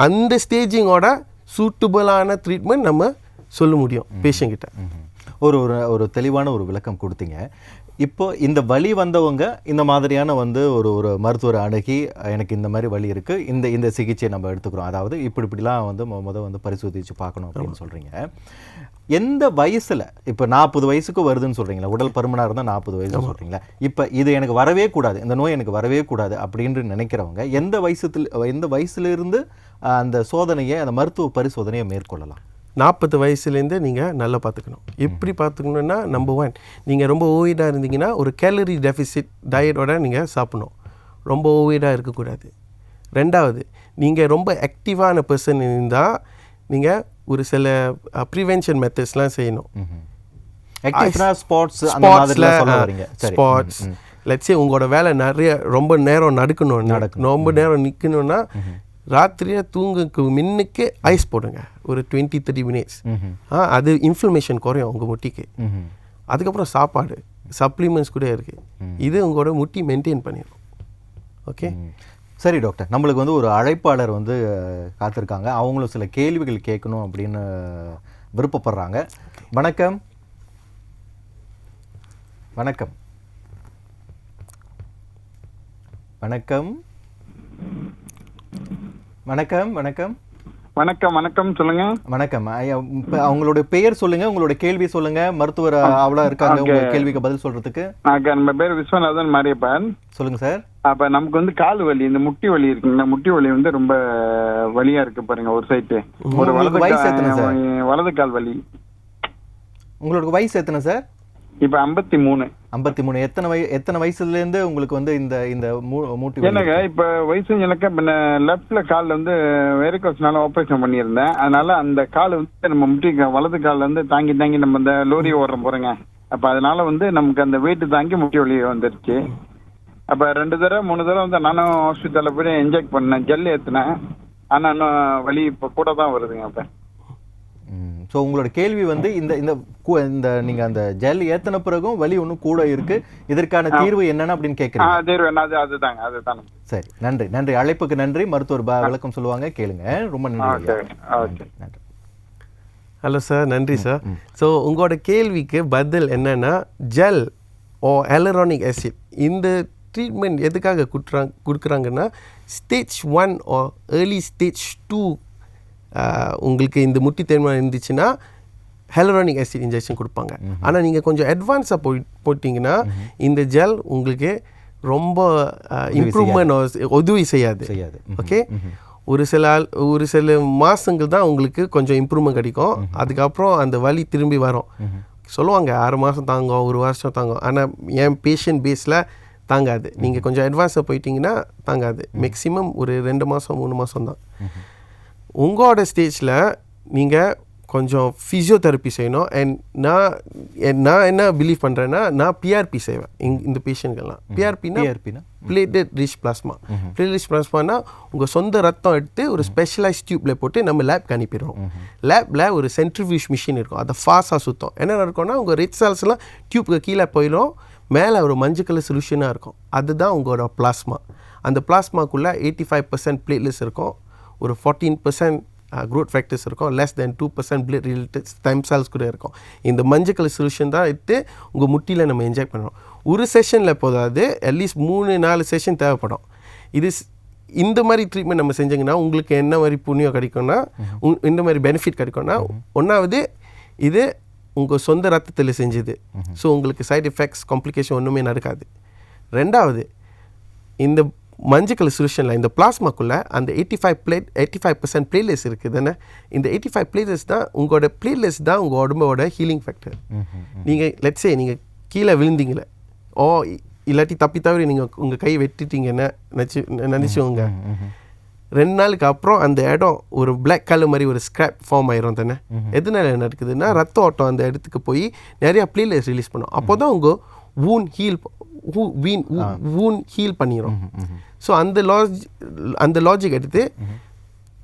அந்த ஸ்டேஜிங்கோட சூட்டபுளான ட்ரீட்மெண்ட் நம்ம சொல்ல முடியும் patient கிட்ட. ம்ஹும். ஒரு ஒரு ஒரு தெளிவான ஒரு விளக்கம் கொடுத்தீங்க. இப்போ இந்த வலி வந்தவங்க இந்த மாதிரியான வந்து ஒரு ஒரு மருத்துவரை அணுகி எனக்கு இந்த மாதிரி வலி இருக்கு இந்த இந்த சிகிச்சையை நம்ம எடுத்துக்கிறோம். அதாவது இப்படி இப்படிலாம் வந்து மொ- முத வந்து பரிசோதிச்சு பார்க்கணும் அப்படின்னு சொல்றீங்க. எந்த வயசுல இப்போ நாற்பது வயசுக்கு வருதுன்னு சொல்றீங்களா? உடல் பருமனா இருந்தா நாற்பது வயசு சொல்றீங்களா? இப்போ இது எனக்கு வரவே கூடாது இந்த நோய் எனக்கு வரவே கூடாது அப்படின்னு நினைக்கிறவங்க எந்த வயசுல எந்த வயசுல இருந்து அஹ், அந்த சோதனையை அந்த மருத்துவ பரிசோதனையை மேற்கொள்ளலாம்? நாற்பது வயசுலேருந்து நீங்கள் நல்லா பார்த்துக்கணும். எப்படி பார்த்துக்கணுன்னா நம்பர் ஒன் நீங்கள் ரொம்ப ஓவிடாக இருந்தீங்கன்னா ஒரு கேலரி டெஃபிசிட் டயட்டோட நீங்கள் சாப்பிடணும். ரொம்ப ஓவிடாக இருக்கக்கூடாது. ரெண்டாவது நீங்கள் ரொம்ப ஆக்டிவான பர்சன் இருந்தால் நீங்கள் ஒரு சில ப்ரிவென்ஷன் மெத்தட்ஸ்லாம் செய்யணும். ஸ்போர்ட்ஸ் ஸ்பாட்ஸ் லட்சே உங்களோட வேலை நிறைய ரொம்ப நேரம் நடக்கணும். ரொம்ப நேரம் நிற்கணும்னா ராத்திரியே தூங்குக்கு முன்னுக்கு ஐஸ் போடுங்க. ஒரு டுவெண்ட்டி தேர்ட்டி மினிட்ஸ். ஆ அது இன்ஃப்ளமேஷன் குறையும் உங்கள் முட்டிக்கு. அதுக்கப்புறம் சாப்பாடு சப்ளிமெண்ட்ஸ் கூட இருக்குது இது உங்களோட முட்டி மெயின்டைன் பண்ணிடும் ஓகே. சரி டாக்டர் நம்மளுக்கு வந்து ஒரு அழைப்பாளர் வந்து காத்திருக்காங்க. அவங்களும் சில கேள்விகள் கேட்கணும் அப்படின்னு விருப்பப்படுறாங்க. வணக்கம். வணக்கம். வணக்கம். வணக்கம் வணக்கம். வணக்கம் வணக்கம் சொல்லுங்க. வணக்கம். அவங்களுடைய பெயர் சொல்லுங்க உங்களோட கேள்வி சொல்லுங்க மருத்துவர் அவளா இருக்காங்க உங்க கேள்விக்கு பதில் சொல்றதுக்கு. நம்ம பேர் விஸ்வநாதன் மாரியப்பன். சொல்லுங்க சார். அப்ப நமக்கு வந்து கால் வலி இந்த முட்டி வலி இருக்குங்க முட்டி வலி வந்து ரொம்ப வலியா இருக்கு பாருங்க ஒரு சைட்டு ஒரு வலது வலது கால் வலி. உங்களுக்கு வயசு எத்தனை சார்? இப்ப ஐம்பத்தி மூணு. ஐம்பத்தி மூணு. எத்தனை வய எத்தனை வயசுல இருந்து உங்களுக்கு வந்து இந்த இந்த மூ- மூட்டு எனக்கு இப்ப வயசு எனக்கு இப்ப லெஃப்ட்ல கால்ல வந்து வேரிகோஸ்னால ஆபரேஷன் பண்ணியிருந்தேன். அதனால அந்த கால் வந்து நம்ம முட்டி வலது கால்ல வந்து தாங்கி தாங்கி நம்ம இந்த லோரி ஓடுறோம் போறோங்க அப்ப அதனால வந்து நமக்கு அந்த வெயிட் தாங்கி முட்டி வலி வந்துருச்சு. அப்ப ரெண்டு தடவை மூணு தடவை வந்து நானும் ஹாஸ்பிட்டல்ல போய் இன்ஜெக்ட் பண்ணேன். ஜெல் ஏத்துனேன். ஆனா இன்னும் வலி இப்ப கூட தான் வருதுங்க அப்ப. ஸோ உங்களோட கேள்வி வந்து இந்த இந்த இந்த நீங்க அந்த ஜெல் ஏத்தன பிறகும் வலி ஒன்றும் கூட இருக்கு. இதற்கான தீர்வு என்னன்னு அப்படின்னு கேட்குறீங்க தேர்வு என்ன அது அதுதாங்க அதுதான் சரி நன்றி நன்றி. அழைப்புக்கு நன்றி. மருத்துவர் ப- விளக்கம் சொல்லுவாங்க கேளுங்க. ரொம்ப நன்றி நன்றி ஹலோ சார். நன்றி சார். ஸோ உங்களோட கேள்விக்கு பதில் என்னன்னா ஜெல் ஓ ஹெலரானிக் ஆசிட் இந்த ட்ரீட்மெண்ட் எதுக்காக கொடுக்குறாங்க கொடுக்குறாங்கன்னா stage one or early stage two உங்களுக்கு இந்த முட்டி தேய்மானம் இருந்துச்சுன்னா ஹெலரானிக் ஆசிட் இன்ஜெக்ஷன் கொடுப்பாங்க. ஆனால் நீங்கள் கொஞ்சம் அட்வான்ஸாக போய் போட்டிங்கன்னா இந்த ஜெல் உங்களுக்கு ரொம்ப இம்ப்ரூவ்மெண்ட் உதவி செய்யாது. ஓகே ஒரு சில ஆள் ஒரு சில மாதங்கள் தான் உங்களுக்கு கொஞ்சம் இம்ப்ரூவ்மெண்ட் கிடைக்கும். அதுக்கப்புறம் அந்த வலி திரும்பி வரும். சொல்லுவாங்க ஆறு மாதம் தாங்கும் ஒரு வருஷம் தாங்கும். ஆனால் என் பேஷண்ட் பேஸில் தாங்காது. நீங்கள் கொஞ்சம் அட்வான்ஸாக போயிட்டீங்கன்னா தாங்காது. மேக்ஸிமம் ஒரு ரெண்டு மாதம் மூணு மாதம் தான். உங்களோட ஸ்டேஜில் நீங்கள் கொஞ்சம் ஃபிசியோதெரப்பி செய்யணும். அண்ட் நான் நான் என்ன பிலீவ் பண்ணுறேன்னா நான் பிஆர்பி செய்வேன். இங் இந்த பேஷண்ட்கெல்லாம் பிஆர்பினா பிஆர்பினா platelet rich plasma plate rich பிளாஸ்மானா உங்கள் சொந்த ரத்தம் எடுத்து ஒரு ஸ்பெஷலைஸ் டியூப்பில் போட்டு நம்ம லேப்க்கு அனுப்பிடுவோம் லேப்பில் ஒரு சென்ட்ரிஃபியூஷ் மிஷின் இருக்கும். அதை ஃபாஸ்ட்டாக சுத்தம். என்ன நடக்கும்னா உங்கள் ரெட் செல்ஸ்லாம் டியூப்க்கு கீழே போயிடும். மேலே ஒரு மஞ்சள் கலர் சொல்யூஷனாக இருக்கும். அதுதான் உங்களோட பிளாஸ்மா அந்த பிளாஸ்மாக்குள்ளே எயிட்டி ஃபைவ் பர்சன்ட் பிளேட்லெஸ் இருக்கும். ஒரு ஃபார்ட்டீன் பர்சன்ட் க்ரோத் ஃபேக்டர்ஸ் இருக்கும். Less than two percent blood related stem cells கூட இருக்கும். இந்த மஞ்சள் கலர் சொல்யூஷன் தான் எடுத்து உங்கள் முட்டியில் நம்ம என்ஜாய் பண்ணுறோம் ஒரு செஷனில் போதாது அட்லீஸ்ட் மூணு நாலு செஷன் தேவைப்படும். இது இந்த மாதிரி ட்ரீட்மெண்ட் நம்ம செஞ்சோங்கன்னா உங்களுக்கு என்ன மாதிரி புண்ணியம் கிடைக்கும்னா இந்த மாதிரி பெனிஃபிட் கிடைக்கும்னா ஒன்றாவது இது உங்கள் சொந்த ரத்தத்தில் செஞ்சது. ஸோ உங்களுக்கு சைடு எஃபெக்ட்ஸ் காம்ப்ளிகேஷன் ஒன்றுமே நடக்காது. ரெண்டாவது இந்த மஞ்சள் கலர் சொல்யூஷனில் இந்த பிளாஸ்மாக்குள்ளே அந்த eighty five plate eighty five percent platelets இருக்குது. தானே இந்த எயிட்டி ஃபைவ் பிளேட்லெஸ் தான் உங்களோட பிளேட்லெஸ் தான் உங்கள் உடம்போட ஹீலிங் ஃபேக்டர் நீங்கள் லெட்ஸே நீங்கள் கீழே விழுந்தீங்களே ஓ இல்லாட்டி தப்பி தவறி நீங்கள் உங்கள் கை வெட்டிட்டீங்கன்னு நினச்சி நினச்சவங்க ரெண்டு நாளுக்கு அப்புறம் அந்த இடம் ஒரு Black கலர் மாதிரி ஒரு ஸ்க்ராப் ஃபார்ம் ஆயிரும் தானே? எதனால நடக்குதுன்னா ரத்த ஓட்டம் அந்த இடத்துக்கு போய் நிறையா பிளேட்லெஸ் ரிலீஸ் பண்ணும். அப்போ தான் உங்கள் வூன் ஹீல் வீன் வூன் ஹீல் பண்ணிடும் ஸோ அந்த லாஜ் அந்த லாஜிக் எடுத்து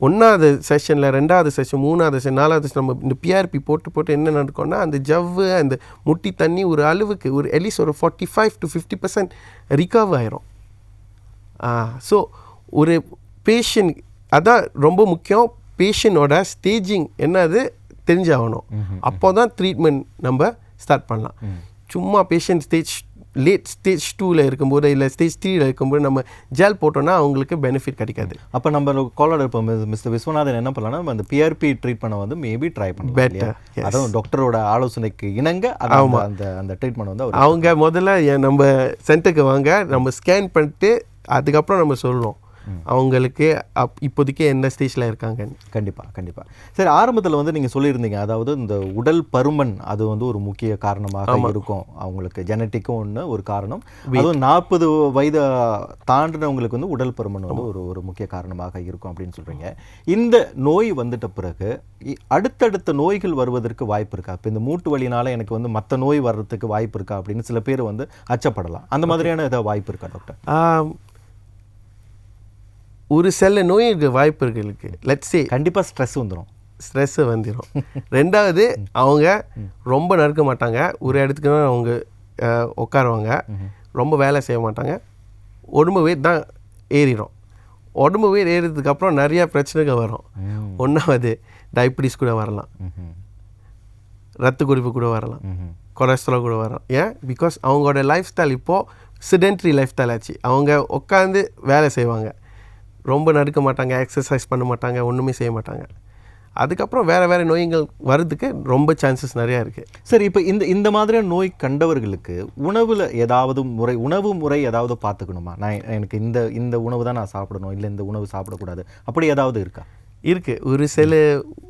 ஒன்றாவது செஷனில் ரெண்டாவது செஷன் மூணாவது செஷன் நாலாவது session நம்ம இந்த பிஆர்பி போட்டு போட்டு என்ன நடக்கும்னா அந்த ஜவ்வு அந்த முட்டி தண்ணி ஒரு அளவுக்கு ஒரு அட்லீஸ்ட் ஒரு forty five to fifty percent recover ஆயிரும் ஸோ ஒரு பேஷண்ட் அதான் ரொம்ப முக்கியம் பேஷண்டோட ஸ்டேஜிங் என்னது தெரிஞ்சாகணும். அப்போ தான் ட்ரீட்மெண்ட் நம்ம ஸ்டார்ட் பண்ணலாம். சும்மா பேஷண்ட் ஸ்டேஜ் லேட் ஸ்டேஜ் டூவில் இருக்கும்போது இல்லை ஸ்டேஜ் த்ரீயில் இருக்கும்போது நம்ம ஜெல் போட்டோம்னா அவங்களுக்கு பெனிஃபிட் கிடைக்காது. அப்போ நம்ம காலர் இப்போ மிஸ்டர் விஸ்வநாதன் என்ன பண்ணலாம்னா நம்ம அந்த பிஆர்பி ட்ரீட்மெண்ட் வந்து மேபி ட்ரை பண்ணலாம் yes. அதுவும் டாக்டரோட ஆலோசனைக்கு இணங்க அது அந்த- அந்த ட்ரீட்மெண்ட் வந்து அவங்க முதல்ல நம்ம சென்டருக்கு வாங்க நம்ம ஸ்கேன் பண்ணிட்டு அதுக்கப்புறம் நம்ம சொல்கிறோம் அவங்களுக்கு அப் இப்போதைக்கு எந்த ஸ்டேஜில் இருக்காங்கன்னு கண்டிப்பாக கண்டிப்பாக சரி ஆரம்பத்தில் வந்து நீங்கள் சொல்லியிருந்தீங்க. அதாவது இந்த உடல் பருமன் அது வந்து ஒரு முக்கிய காரணமாக இருக்கும். அவங்களுக்கு ஜெனட்டிக்கும் ஒன்று ஒரு காரணம். அதுவும் நாற்பது வயது தாண்டினவங்களுக்கு வந்து உடல் பருமன் வந்து ஒரு ஒரு முக்கிய காரணமாக இருக்கும் அப்படின்னு சொல்கிறீங்க இந்த நோய் வந்துட்ட பிறகு அடுத்தடுத்த நோய்கள் வருவதற்கு வாய்ப்பு இருக்கா? இப்போ இந்த மூட்டு வலினால எனக்கு வந்து மற்ற நோய் வர்றதுக்கு வாய்ப்பு இருக்கா? அப்படின்னு சில பேர் வந்து அச்சப்படலாம். அந்த மாதிரியான ஏதாவது வாய்ப்பு இருக்கா டாக்டர்? ஒரு சில நோய்க்கு வாய்ப்புகள் இருக்குது லெட்ஸே கண்டிப்பாக ஸ்ட்ரெஸ் வந்துடும் ஸ்ட்ரெஸ்ஸு வந்துடும் ரெண்டாவது அவங்க ரொம்ப நறுக்க மாட்டாங்க. ஒரு இடத்துக்கு அவங்க உட்காருவாங்க. ரொம்ப வேலை செய்ய மாட்டாங்க. உடம்பு weight தான் ஏறிடும். உடம்பு weight ஏறினதுக்கப்புறம் நிறைய பிரச்சனைகள் வரும். ஒன்றாவது டயபிட்டிஸ் கூட வரலாம். ரத்த குறிப்பு கூட வரலாம். கொலஸ்ட்ரால் கூட வரலாம் ஏன்? பிகாஸ் அவங்களோட லைஃப் ஸ்டைல் இப்போது சிடென்ட்ரி லைஃப் ஸ்டைல் ஆச்சு. அவங்க உட்காந்து வேலை செய்வாங்க. ரொம்ப நடுக்க மாட்டாங்க எக்ஸசைஸ் பண்ண மாட்டாங்க ஒன்றுமே செய்ய மாட்டாங்க. அதுக்கப்புறம் வேறு வேறு நோய்கள் வர்றதுக்கு ரொம்ப சான்சஸ் நிறையா இருக்குது சரி இப்போ இந்த இந்த மாதிரியான நோய் கண்டவர்களுக்கு உணவில் ஏதாவது முறை உணவு முறை ஏதாவது பார்த்துக்கணுமா? நான் எனக்கு இந்த இந்த உணவு தான் நான் சாப்பிடணும் இல்லை இந்த உணவு சாப்பிடக்கூடாது. அப்படி ஏதாவது இருக்கா? இருக்குது ஒரு சில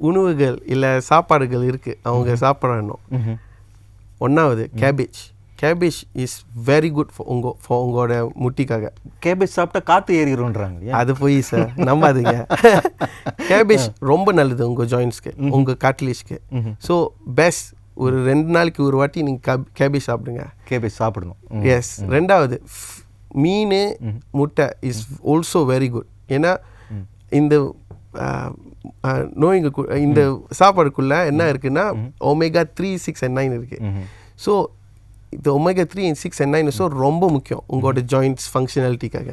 உணவுகள் இல்லை சாப்பாடுகள் இருக்குது அவங்க சாப்பிடணும். ஒன்றாவது cabbage cabbage is very good for உங்க ஃபார் உங்களோட முட்டிக்காக. கேபேஜ் சாப்பிட்டா காற்று ஏறிடும்ன்றாங்க அது போய் சார் நம்பாதீங்க. கேபேஜ் ரொம்ப நல்லது உங்கள் ஜாயின்ஸ்க்கு உங்கள் காட்லேஜ்க்கு ஸோ பெஸ்ட் ஒரு ரெண்டு நாளைக்கு ஒரு வாட்டி நீங்கள் கேபேஜ் சாப்பிடுங்க. கேபேஜ் சாப்பிடணும். எஸ் ரெண்டாவது மீன் முட்டை இஸ் ஆல்சோ வெரி குட் ஏன்னா இந்த நோய்ங்க இந்த சாப்பாடுக்குள்ள என்ன இருக்குன்னா omega three six and nine இருக்கு. ஸோ இந்த omega three and six and nine so ரொம்ப முக்கியம் உங்களோட ஜாயின்ட்ஸ் ஃபங்க்ஷனாலிட்டிக்காக.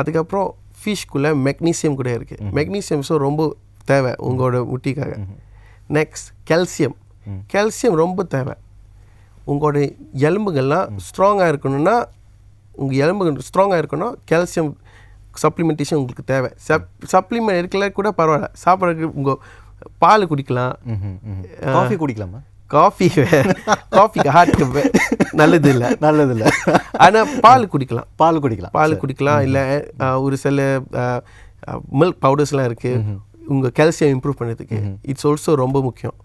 அதுக்கப்புறம் ஃபிஷ்குள்ளே மெக்னீசியம் கூட இருக்குது மெக்னீசியம் ஸோ ரொம்ப தேவை உங்களோட முட்டிக்காக. நெக்ஸ்ட் கால்சியம் கால்சியம் ரொம்ப தேவை. உங்களோட எலும்புகள்லாம் ஸ்ட்ராங்காக இருக்கணும்னா உங்கள் எலும்புகள் ஸ்ட்ராங்காக இருக்கணும் கால்சியம் சப்ளிமெண்டேஷன் உங்களுக்கு தேவை. சப் சப்ளிமெண்ட் இருக்கல கூட பரவாயில்ல. சாப்பிட்றதுக்கு உங்கள் பால் குடிக்கலாம். காஃபி குடிக்கலாமா? காஃபி காஃபிக்கு ஹார்ட்டுக்கு நல்லது இல்லை நல்லது இல்லை ஆனால் பால் குடிக்கலாம். பால் குடிக்கலாம். பால் குடிக்கலாம். இல்லை ஒரு சில மில்க் பவுடர்ஸ்லாம் இருக்குது உங்கள் கால்சியம் இம்ப்ரூவ் பண்ணதுக்கு. இட்ஸ் ஆல்சோ ரொம்ப முக்கியம்.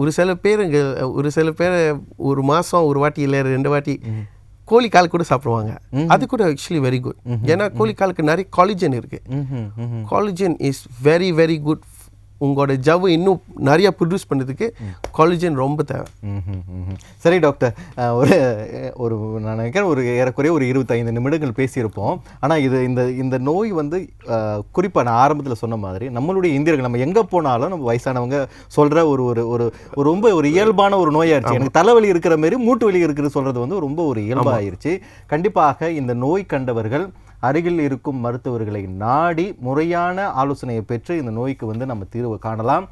ஒரு சில பேருங்க ஒரு சில பேர் ஒரு மாதம் ஒரு வாட்டி இல்லை ரெண்டு வாட்டி கோழி கால் கூட சாப்பிடுவாங்க. அது கூட ஆக்சுவலி வெரி குட் ஏன்னா கோழி காலுக்கு நிறைய காலிஜன் ம்ஹும். Collagen is very very good உங்களோட ஜவ்வு இன்னும் நிறைய ப்ரொடியூஸ் பண்ணதுக்கு காலிஜன் ரொம்ப தேவை. சரி டாக்டர் ஒரு ஒரு நான் நினைக்கிறேன் ஒரு ஏறக்குறைய ஒரு இருபத்தைந்து நிமிடங்கள் பேசியிருப்போம். ஆனால் இது இந்த இந்த நோய் வந்து குறிப்பாக நான் ஆரம்பத்தில் சொன்ன மாதிரி நம்மளுடைய இந்தியர்கள் நம்ம எங்கே போனாலும் நம்ம வயசானவங்க சொல்கிற ஒரு ஒரு ஒரு ரொம்ப ஒரு இயல்பான ஒரு நோயாயிருச்சு. எனக்கு தலைவலி இருக்கிற மாதிரி மூட்டு வலி இருக்கிறது சொல்கிறது வந்து ரொம்ப ஒரு இயல்பாயிருச்சு. கண்டிப்பாக இந்த நோய் கண்டவர்கள் அருகில் இருக்கும் மருத்துவர்களை நாடி முறையான ஆலோசனையை பெற்று இந்த நோய்க்கு வந்து நம்ம தீர்வு காணலாம்.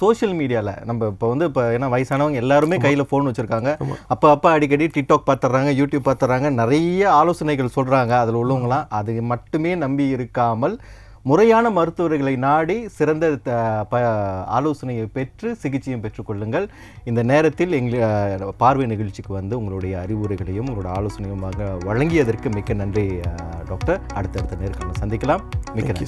சோஷியல் மீடியாவில் நம்ம இப்போ வந்து இப்போ ஏன்னா வயசானவங்க எல்லாருமே கையில் ஃபோன் வச்சுருக்காங்க. அப்போ அப்போ அடிக்கடி டிக்டாக் பார்த்துட்றாங்க யூடியூப் பார்த்துட்றாங்க நிறைய ஆலோசனைகள் சொல்கிறாங்க அதில் உள்ளவங்களாம் அது மட்டுமே நம்பி இருக்காமல் முறையான மருத்துவர்களை நாடி சிறந்த ஆலோசனையை பெற்று சிகிச்சையும் பெற்றுக்கொள்ளுங்கள் இந்த நேரத்தில் எங்கள் பார்வை நிகழ்ச்சிக்கு வந்து உங்களுடைய அறிவுரைகளையும் உங்களோட ஆலோசனையுமாக வழங்கியதற்கு மிக்க நன்றி டாக்டர். அடுத்தடுத்த நேர்காணல் சந்திக்கலாம். மிக்க நன்றி.